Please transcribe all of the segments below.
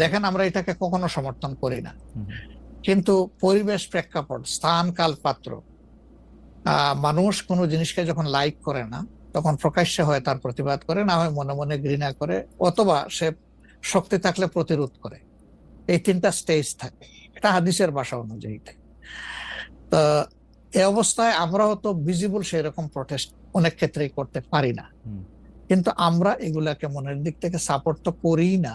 দেখেন আমরা এটাকে কখনো সমর্থন করি না। কিন্তু পরিবেশ প্রেক্ষাপট স্থান কাল পাত্র মানুষ কোনো জিনিসকে যখন লাইক করে না তখন প্রকাশ্যে হয় তার প্রতিবাদ করে না হয় মনে মনে ঘৃণা করে অথবা সে শক্তি থাকলে প্রতিরোধ করে। এই তিনটা স্টেজ থাকে এটা হাদিসের ভাষা অনুযায়ী তো এ অবস্থায় আমরাও তো ভিজিবল সেই রকম প্রটেস্ট অনেক ক্ষেত্রেই করতে পারি না। কিন্তু আমরা এগুলাকে মনের দিক থেকে সাপোর্ট তো করি না।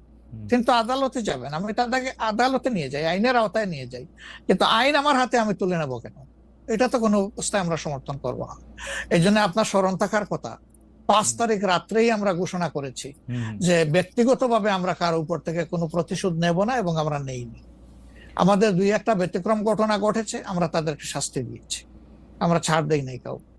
কিন্তু আদালতে যাবেন আমি তাদেরকে আদালতে নিয়ে যাই আইনের আওতায় নিয়ে যাই। কিন্তু আইন আমার হাতে আমি তুলে নেব কেন? এটা তো কোনো অবস্থায় আমরা সমর্থন করব না। এই জন্য আপনার স্মরণ থাকার কথা পাঁচ তারিখ রাত্রেই আমরা ঘোষণা করেছি যে ব্যক্তিগতভাবে আমরা কারও উপর থেকে কোনো প্রতিশোধ নেব না এবং আমরা নেইনি আমাদের দুই একটা ব্যতিক্রম ঘটনা ঘটেছে আমরা তাদেরকে শাস্তি দিয়েছি। আমরা ছাড় দেই নাই কাউকে।